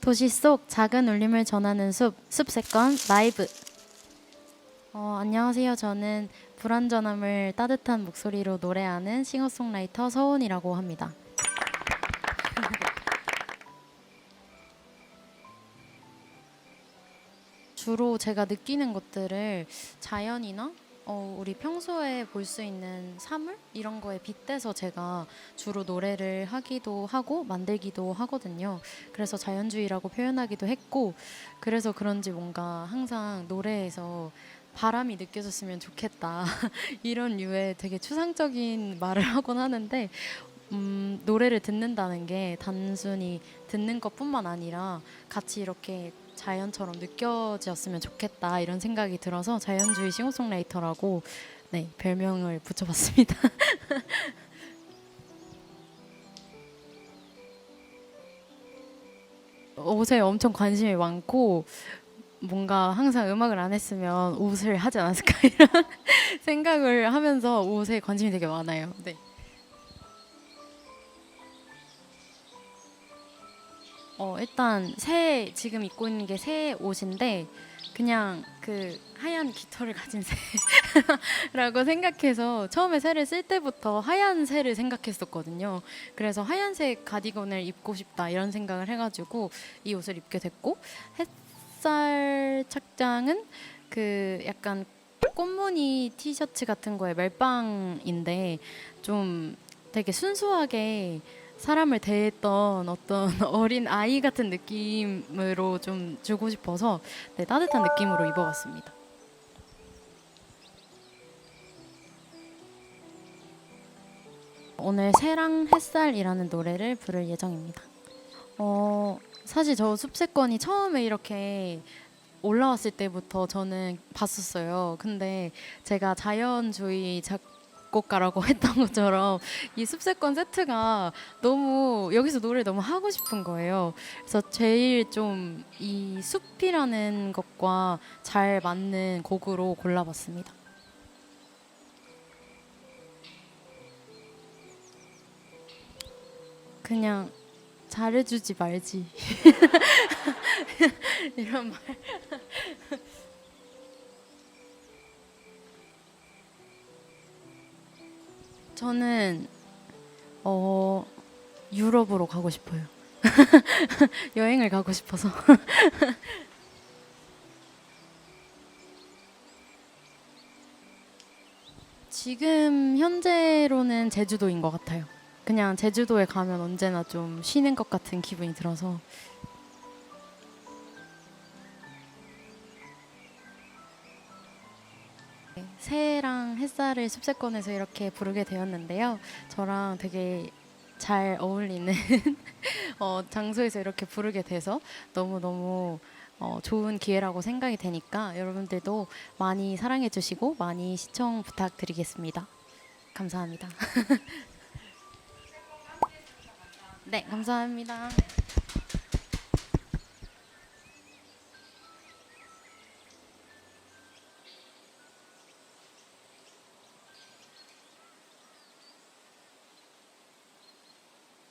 도시 속 작은 울림을 전하는 숲, 숲세권 라이브. 어, 안녕하세요. 저는 불완전함을 따뜻한 목소리로 노래하는 싱어송라이터 서훈이라고 합니다. 주로 제가 느끼는 것들을 자연이나 어, 우리 평소에 볼 수 있는 사물 이런 거에 빗대서 제가 주로 노래를 하기도 하고 만들기도 하거든요. 그래서 자연주의라고 표현하기도 했고 그래서 그런지 뭔가 항상 노래에서 바람이 느껴졌으면 좋겠다 이런 류의 되게 추상적인 말을 하곤 하는데 음, 노래를 듣는다는 게 단순히 듣는 것뿐만 아니라 같이 이렇게 자연처럼 느껴졌으면 좋겠다 이런 생각이 들어서 자연주의 싱어송라이터라고 네 별명을 붙여봤습니다. 옷에 엄청 관심이 많고 뭔가 항상 음악을 안 했으면 옷을 하지 않았을까 이런 생각을 하면서 옷에 관심이 되게 많아요. 네. 어 일단 새 지금 입고 있는 게 새 옷인데 그냥 그 하얀 깃털을 가진 새라고 생각해서 처음에 새를 쓸 때부터 하얀 새를 생각했었거든요. 그래서 하얀색 가디건을 입고 싶다 이런 생각을 해가지고 이 옷을 입게 됐고 햇살 착장은 그 약간 꽃무늬 티셔츠 같은 거에 멜빵인데 좀 되게 순수하게 사람을 대했던 어떤 어린 아이 같은 느낌으로 좀 주고 싶어서 네, 따뜻한 느낌으로 입어봤습니다. 오늘 새랑 햇살이라는 노래를 부를 예정입니다. 어, 사실 저 숲세권이 처음에 이렇게 올라왔을 때부터 저는 봤었어요. 근데 제가 자연주의 작 곡가라고 했던 것처럼 이 숲세권 세트가 너무 여기서 노래 너무 하고 싶은 거예요. 그래서 제일 좀 이 숲이라는 것과 잘 맞는 곡으로 골라봤습니다. 그냥 잘해주지 말지 이런 말. 저는 어 유럽으로 가고 싶어요. 여행을 가고 싶어서. 지금 현재로는 제주도인 것 같아요. 그냥 제주도에 가면 언제나 좀 쉬는 것 같은 기분이 들어서 새해랑 햇살을 숲세권에서 이렇게 부르게 되었는데요. 저랑 되게 잘 어울리는 어, 장소에서 이렇게 부르게 돼서 너무 너무 어, 좋은 기회라고 생각이 되니까 여러분들도 많이 사랑해 주시고 많이 시청 부탁드리겠습니다. 감사합니다. 네, 감사합니다.